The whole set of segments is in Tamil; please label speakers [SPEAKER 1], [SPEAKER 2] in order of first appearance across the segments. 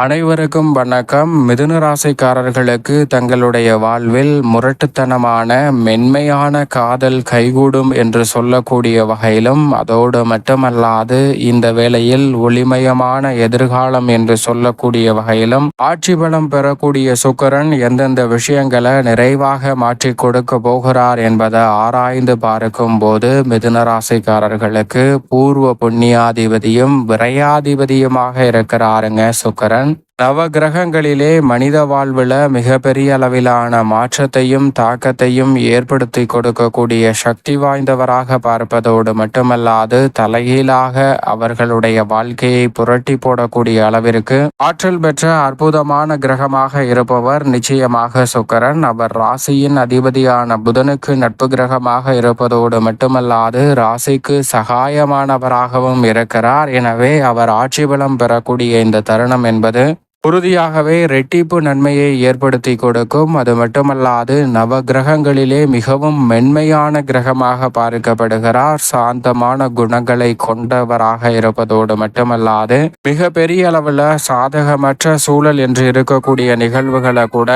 [SPEAKER 1] அனைவருக்கும் வணக்கம். மிதுன ராசிக்காரர்களுக்கு தங்களுடைய வாழ்வில் முரட்டுத்தனமான மென்மையான காதல் கைகூடும் என்று சொல்லக்கூடிய வகையிலும் அதோடு மட்டுமல்லாது இந்த வேளையில் ஒளிமயமான எதிர்காலம் என்று சொல்லக்கூடிய வகையிலும் ஆட்சி பலம் பெறக்கூடிய சுக்கரன் எந்தெந்த விஷயங்களை நிறைவாக மாற்றி கொடுக்க போகிறார் என்பதை ஆராய்ந்து பார்க்கும் போது மிதுன ராசிக்காரர்களுக்கு பூர்வ புண்ணியாதிபதியும் விரையாதிபதியுமாக இருக்கிறாருங்க சுக்கரன். நவ கிரகங்களிலே மனித வாழ்வில் மிகப்பெரிய அளவிலான மாற்றத்தையும் தாக்கத்தையும் ஏற்படுத்தி கொடுக்கக்கூடிய சக்தி வாய்ந்தவராக பார்ப்பதோடு மட்டுமல்லாது தலைகீழாக அவர்களுடைய வாழ்க்கையை புரட்டி போடக்கூடிய அளவிற்கு ஆற்றல் பெற்ற அற்புதமான கிரகமாக இருப்பவர் நிச்சயமாக சுக்கரன். அவர் ராசியின் அதிபதியான புதனுக்கு நட்பு கிரகமாக இருப்பதோடு மட்டுமல்லாது ராசிக்கு சகாயமானவராகவும் இருக்கிறார். எனவே அவர் ஆட்சி பலம் பெறக்கூடிய இந்த தருணம் என்பது உறுதியாகவே ரெட்டிப்பு நன்மையை ஏற்படுத்தி கொடுக்கும். அது மட்டுமல்லாது நவ கிரகங்களிலே மிகவும் மென்மையான கிரகமாக பார்க்கப்படுகிறார். சாந்தமான குணங்களை கொண்டவராக இருப்பதோடு மட்டுமல்லாது மிக பெரிய அளவில் சாதகமற்ற சூழல் என்று இருக்கக்கூடிய நிகழ்வுகளை கூட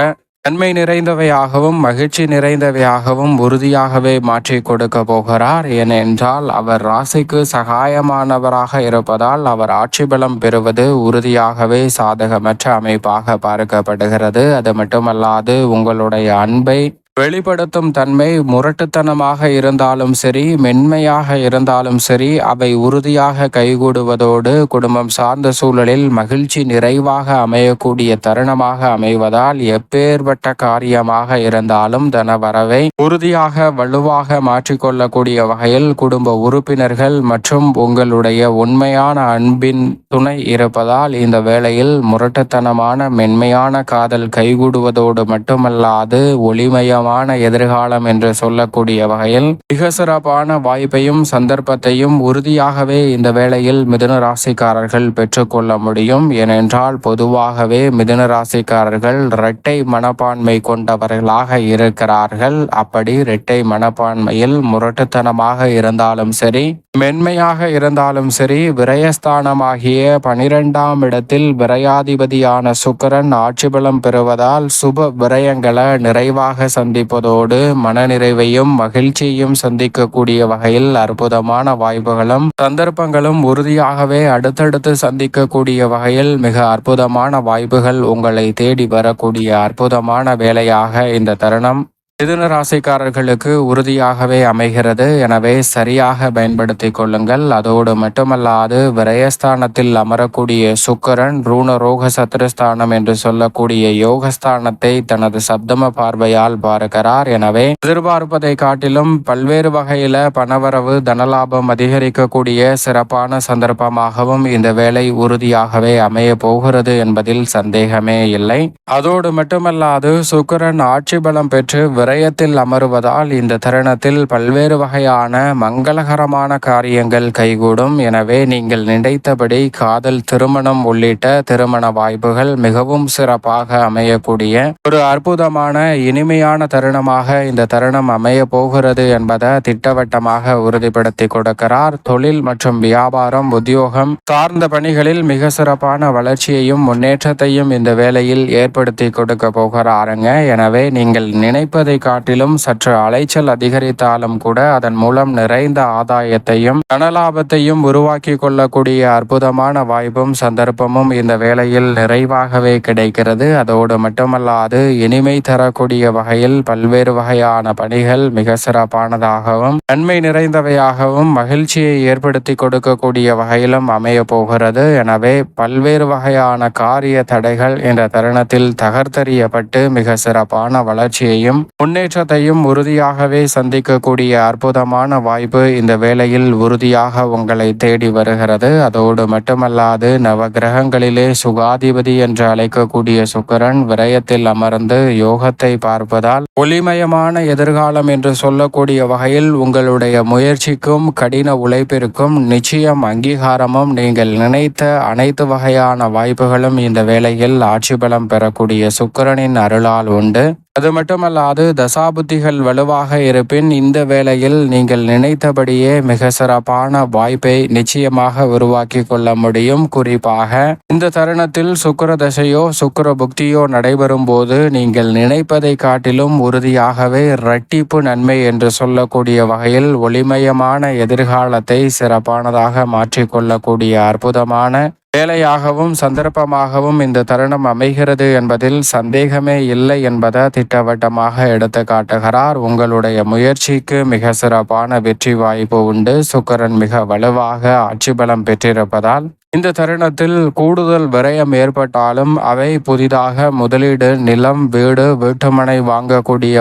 [SPEAKER 1] நன்மை நிறைந்தவையாகவும் மகிழ்ச்சி நிறைந்தவையாகவும் உறுதியாகவே மாற்றி கொடுக்க போகிறார். ஏனென்றால் அவர் ராசிக்கு சகாயமானவராக இருப்பதால் அவர் ஆட்சி பலம் பெறுவது உறுதியாகவே சாதகமற்ற அமைப்பாக பார்க்கப்படுகிறது. அது மட்டுமல்லாது உங்களுடைய அன்பை வெளிப்படுத்தும் தன்மை முரட்டுத்தனமாக இருந்தாலும் சரி மென்மையாக இருந்தாலும் சரி அவை உறுதியாக கைகூடுவதோடு குடும்பம் சார்ந்த சூழலில் மகிழ்ச்சி நிறைவாக அமையக்கூடிய தருணமாக அமைவதால் எப்பேற்பட்ட காரியமாக இருந்தாலும் தன வரவை உறுதியாக வலுவாக மாற்றிக்கொள்ளக்கூடிய வகையில் குடும்ப உறுப்பினர்கள் மற்றும் உங்களுடைய உண்மையான அன்பின் துணை இருப்பதால் இந்த வேளையில் முரட்டுத்தனமான மென்மையான காதல் கைகூடுவதோடு மட்டுமல்லாது ஒளிமயமான சிறப்பான எதிர்காலம் என்று சொல்லக்கூடிய வகையில் மிக சிறப்பான வாய்ப்பையும் சந்தர்ப்பத்தையும் உறுதியாகவே இந்த வேளையில் மிதுன ராசிக்காரர்கள் பெற்றுக்கொள்ள முடியும். ஏனென்றால் பொதுவாகவே மிதுன ராசிக்காரர்கள் இரட்டை மனப்பான்மை கொண்டவர்களாக இருக்கிறார்கள். அப்படி இரட்டை மனப்பான்மையில் முரட்டுத்தனமாக இருந்தாலும் சரி மென்மையாக இருந்தாலும் சரி விரயஸ்தானமாகிய பனிரெண்டாம் இடத்தில் விரையாதிபதியான சுக்கரன் ஆட்சி பலம் பெறுவதால் சுப விரயங்களை நிறைவாக சந்த சந்திப்பதோடு மனநிறைவையும் மகிழ்ச்சியையும் சந்திக்கக்கூடிய வகையில் அற்புதமான வாய்ப்புகளும் சந்தர்ப்பங்களும் உறுதியாகவே அடுத்தடுத்து சந்திக்கக்கூடிய வகையில் மிக அற்புதமான வாய்ப்புகள் உங்களை தேடி வரக்கூடிய அற்புதமான வேலையாக இந்த தருணம் மிதுன ராசிக்காரர்களுக்கு உறுதியாகவே அமைகிறது. எனவே சரியாக பயன்படுத்தி கொள்ளுங்கள். அதோடு மட்டுமல்லாது விரயஸ்தானத்தில் அமரக்கூடிய சுக்கரன் ரூண ரோக சத்ருஸ்தானம் என்று சொல்லக்கூடிய யோகஸ்தானத்தை தனது சப்தம பார்வையால் பார்க்கிறார். எனவே எதிர்பார்ப்பதை காட்டிலும் பல்வேறு வகையில பணவரவு தனலாபம் அதிகரிக்கக்கூடிய சிறப்பான சந்தர்ப்பமாகவும் இந்த வேலை உறுதியாகவே அமைய போகிறது என்பதில் சந்தேகமே இல்லை. அதோடு மட்டுமல்லாது சுக்கரன் ஆட்சி பலம் பெற்று விரயத்தில் அமருவதால் இந்த தருணத்தில் பல்வேறு வகையான மங்களகரமான காரியங்கள் கைகூடும். எனவே நீங்கள் நினைத்தபடி காதல் திருமணம் உள்ளிட்ட திருமண வாய்ப்புகள் மிகவும் சிறப்பாக அமையக்கூடிய ஒரு அற்புதமான இனிமையான தருணமாக இந்த தருணம் அமைய போகிறது என்பதை திட்டவட்டமாக உறுதிப்படுத்தி கொடுக்கிறார். தொழில் மற்றும் வியாபாரம் உத்தியோகம் சார்ந்த பணிகளில் மிக சிறப்பான வளர்ச்சியையும் முன்னேற்றத்தையும் இந்த வேலையில் ஏற்படுத்தி கொடுக்க போகிறாருங்க. எனவே நீங்கள் நினைப்பதை காட்டிலும் சற்று அலைச்சல் அதிகரித்தாலும் கூட அதன் மூலம் நிறைந்த ஆதாயத்தையும் தனலாபத்தையும் உருவாக்கி கொள்ளக்கூடிய அற்புதமான வாய்ப்பும் சந்தர்ப்பமும் இந்த வேளையில் நிறைவாகவே கிடைக்கிறது. அதோடு மட்டுமல்லாது இனிமை தரக்கூடிய வகையில் பல்வேறு வகையான பணிகள் மிக சிறப்பானதாகவும் நன்மை நிறைந்தவையாகவும் மகிழ்ச்சியை ஏற்படுத்தி கொடுக்கக்கூடிய வகையிலும் அமைய போகிறது. எனவே பல்வேறு வகையான காரிய தடைகள் இந்த தருணத்தில் தகர்த்தறியப்பட்டு மிக சிறப்பான வளர்ச்சியையும் முன்னேற்றத்தையும் உறுதியாகவே சந்திக்கக்கூடிய அற்புதமான வாய்ப்பு இந்த வேளையில் உறுதியாக உங்களை தேடி வருகிறது. அதோடு மட்டுமல்லாது நவ கிரகங்களிலே சுகாதிபதி என்று அழைக்கக்கூடிய சுக்கரன் விரயத்தில் அமர்ந்து யோகத்தை பார்ப்பதால் ஒளிமயமான எதிர்காலம் என்று சொல்லக்கூடிய வகையில் உங்களுடைய முயற்சிக்கும் கடின உழைப்பிற்கும் நிச்சயம் அங்கீகாரமும் நீங்கள் நினைத்த அனைத்து வகையான வாய்ப்புகளும் இந்த வேளையில் ஆட்சி பலம் பெறக்கூடிய சுக்கிரனின் அருளால் உண்டு. அது மட்டுமல்லாது தசாபுத்திகள் வலுவாக இருப்பின் இந்த வேளையில் நீங்கள் நினைத்தபடியே மிக சிறப்பான வாய்ப்பை நிச்சயமாக உருவாக்கி கொள்ள முடியும். குறிப்பாக இந்த தருணத்தில் சுக்கர தசையோ சுக்கர புக்தியோ நடைபெறும் போது நீங்கள் நினைப்பதை காட்டிலும் உறுதியாகவே இரட்டிப்பு நன்மை என்று சொல்லக்கூடிய வகையில் ஒளிமயமான எதிர்காலத்தை சிறப்பானதாக மாற்றிக்கொள்ளக்கூடிய அற்புதமான வேலையாகவும் சந்தர்ப்பமாகவும் இந்த தருணம் அமைகிறது என்பதில் சந்தேகமே இல்லை என்பதை திட்டவட்டமாக எடுத்து காட்டுகிறார். உங்களுடைய முயற்சிக்கு மிக சிறப்பான வெற்றி வாய்ப்பு உண்டு. சுக்கரன் மிக வலுவாக ஆட்சி பலம் பெற்றிருப்பதால் இந்த தருணத்தில் கூடுதல் விரயம் ஏற்பட்டாலும் அவை புதிதாக முதலீடு நிலம் வீடு வீட்டுமனை வாங்கக்கூடிய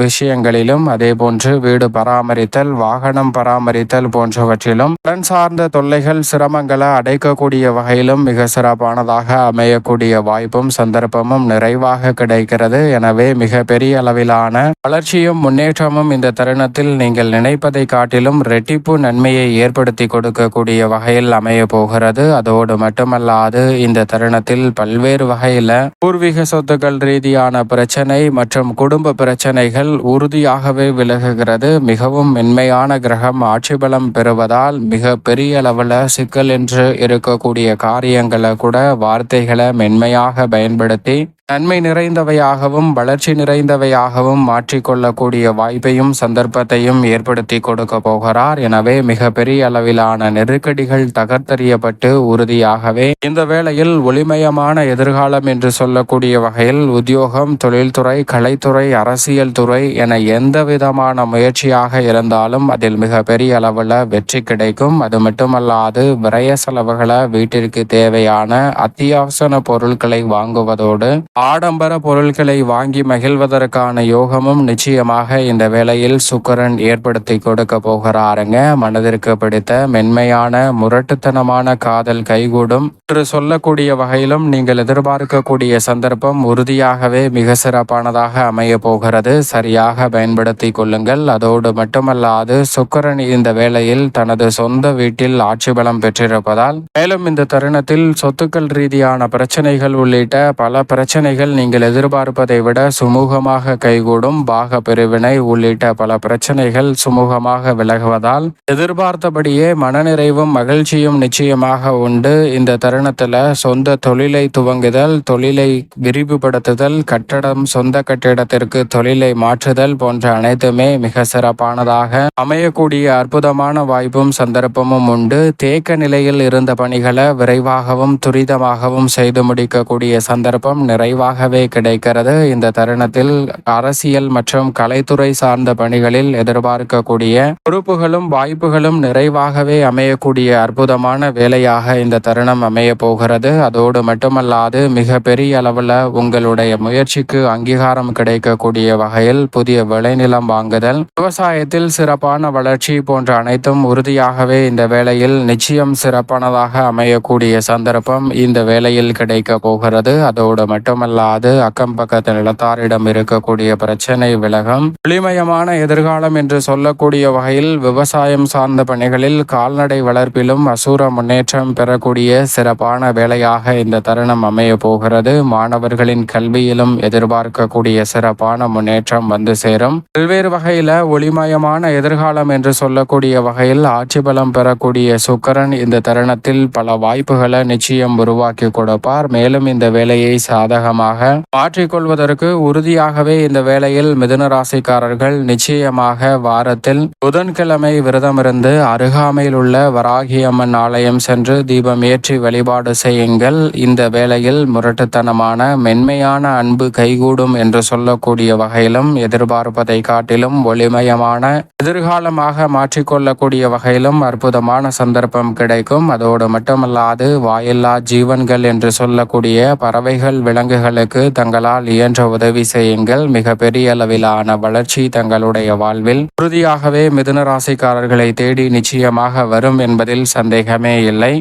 [SPEAKER 1] விஷயங்களிலும் அதே போன்று வீடு பராமரித்தல் வாகனம் பராமரித்தல் போன்றவற்றிலும் கடன் சார்ந்த தொல்லைகள் சிரமங்களை அடைக்கக்கூடிய வகையிலும் மிக சிறப்பானதாக அமையக்கூடிய வாய்ப்பும் சந்தர்ப்பமும் நிறைவாக கிடைக்கிறது. எனவே மிக பெரிய அளவிலான வளர்ச்சியும் முன்னேற்றமும் இந்த தருணத்தில் நீங்கள் நினைப்பதை காட்டிலும் ரெட்டிப்பு நன்மையை ஏற்படுத்தி கொடுக்கக்கூடிய வகையில் அமைய போகிறது. உள்ளது அதோடு மட்டுமல்லாது இந்த தருணத்தில் பல்வேறு வகையில பூர்வீக சொத்துக்கள் ரீதியான பிரச்சனை மற்றும் குடும்ப பிரச்சனைகள் உறுதியாகவே விலகுகிறது. மிகவும் மென்மையான கிரகம் ஆட்சி பலம் பெறுவதால் மிக பெரிய அளவில் சிக்கல் என்று இருக்கக்கூடிய காரியங்களை கூட வார்த்தைகளை மென்மையாக பயன்படுத்தி நன்மை நிறைந்தவையாகவும் வளர்ச்சி நிறைந்தவையாகவும் மாற்றிக்கொள்ளக்கூடிய வாய்ப்பையும் சந்தர்ப்பத்தையும் ஏற்படுத்தி கொடுக்க போகிறார். எனவே மிகப்பெரிய அளவிலான நெருக்கடிகள் தகர்த்தறியப்பட்டு உறுதியாகவே இந்த வேளையில் ஒளிமயமான எதிர்காலம் என்று சொல்லக்கூடிய வகையில் உத்தியோகம் தொழில்துறை கலைத்துறை அரசியல் துறை என எந்த விதமான முயற்சியாக இருந்தாலும் அதில் மிகப்பெரிய அளவில் வெற்றி கிடைக்கும். அது மட்டுமல்லாது விரய செலவுகளை வீட்டிற்கு தேவையான அத்தியாவசன பொருட்களை வாங்குவதோடு ஆடம்பர பொருட்களை வாங்கி மகிழ்வதற்கான யோகமும் நிச்சயமாக இந்த வேளையில் சுக்கரன் ஏற்படுத்தி கொடுக்க போகிறாருங்க. மனதிற்கு பிடித்த மென்மையான முரட்டுத்தனமான காதல் கைகூடும். என்று சொல்லக்கூடிய வகையிலும் நீங்கள் எதிர்பார்க்கக்கூடிய சந்தர்ப்பம் உறுதியாகவே மிக சிறப்பானதாக அமைய போகிறது. சரியாக பயன்படுத்தி கொள்ளுங்கள். அதோடு மட்டுமல்லாது சுக்கரன் இந்த வேளையில் தனது சொந்த வீட்டில் ஆட்சி பலம் பெற்றிருப்பதால் மேலும் இந்த தருணத்தில் சொத்துக்கள் ரீதியான பிரச்சனைகள் உள்ளிட்ட பல பிரச்சனை பிரச்சனைகள் நீங்கள் எதிர்பார்ப்பதை விட சுமூகமாக கைகூடும் பாக பிரிவினை உள்ளிட்ட பல பிரச்சனைகள் சுமூகமாக விலகுவதால் எதிர்பார்த்தபடியே மனநிறைவும் மகிழ்ச்சியும் நிச்சயமாக உண்டு. இந்த தருணத்துல சொந்த தொழிலை துவங்குதல் தொழிலை விரிவுபடுத்துதல் கட்டடம் சொந்த கட்டிடத்திற்கு தொழிலை மாற்றுதல் போன்ற அனைத்துமே மிக சிறப்பானதாக அமையக்கூடிய அற்புதமான வாய்ப்பும் சந்தர்ப்பமும் உண்டு. தேக்க நிலையில் இருந்த பணிகளை விரைவாகவும் துரிதமாகவும் செய்து முடிக்கக்கூடிய சந்தர்ப்பம் நிறைய குறைவாகவே கிடைக்கிறது. இந்த தருணத்தில் அரசியல் மற்றும் கலைத்துறை சார்ந்த பணிகளில் எதிர்பார்க்கக்கூடிய பொறுப்புகளும் வாய்ப்புகளும் நிறைவாகவே அமையக்கூடிய அற்புதமான வேலையாக இந்த தருணம் அமைய போகிறது. அதோடு மட்டுமல்லாது மிக பெரிய அளவில் உங்களுடைய முயற்சிக்கு அங்கீகாரம் கிடைக்கக்கூடிய வகையில் புதிய விளைநிலம் வாங்குதல் விவசாயத்தில் சிறப்பான வளர்ச்சி போன்ற அனைத்தும் உறுதியாகவே இந்த வேளையில் நிச்சயம் சிறப்பானதாக அமையக்கூடிய சந்தர்ப்பம் இந்த வேளையில் கிடைக்க போகிறது. அதோடு மட்டும் அல்லாது அக்கம் பக்கத்து நிலத்தாரிடம் இருக்கக்கூடிய பிரச்சனை விலகம் ஒளிமயமான எதிர்காலம் என்று சொல்லக்கூடிய வகையில் விவசாயம் சார்ந்த பணிகளில் கால்நடை வளர்ப்பிலும் அசூர முன்னேற்றம் பெறக்கூடிய சிறப்பான வேலையாக இந்த தருணம் அமைய போகிறது. மாணவர்களின் கல்வியிலும் எதிர்பார்க்கக்கூடிய சிறப்பான முன்னேற்றம் வந்து சேரும். பல்வேறு வகையில ஒளிமயமான எதிர்காலம் என்று சொல்லக்கூடிய வகையில் ஆட்சி பலம் பெறக்கூடிய சுக்கரன் இந்த தருணத்தில் பல வாய்ப்புகளை நிச்சயம் உருவாக்கி கொடுப்பார். மேலும் இந்த வேலையை சாதகம் காலமாக மாற்றிக்கொள்வதற்கு உறுதியாகவே இந்த வேளையில் மிதுன ராசிக்காரர்கள் நிச்சயமாக வாரத்தில் புதன்கிழமை விரதமிருந்து அருகாமையில் உள்ள வராகியம்மன் ஆலயம் சென்று தீபம் ஏற்றி வழிபாடு செய்யுங்கள். இந்த வேளையில் முரட்டுத்தனமான மென்மையான அன்பு கைகூடும் என்று சொல்லக்கூடிய வகையிலும் எதிர்பார்ப்பதை காட்டிலும் ஒளிமயமான எதிர்காலமாக மாற்றிக்கொள்ளக்கூடிய வகையிலும் அற்புதமான சந்தர்ப்பம் கிடைக்கும். அதோடு மட்டுமல்லாது வாயில்லா ஜீவன்கள் என்று சொல்லக்கூடிய பறவைகள் விலங்குகள் குழந்தைகளுக்கு தங்களால் இயன்ற உதவி செய்யுங்கள். மிக பெரிய அளவிலான வளர்ச்சி தங்களுடைய வாழ்வில் உறுதியாகவே மிதுன ராசிக்காரர்களை தேடி நிச்சயமாக வரும் என்பதில் சந்தேகமே இல்லை.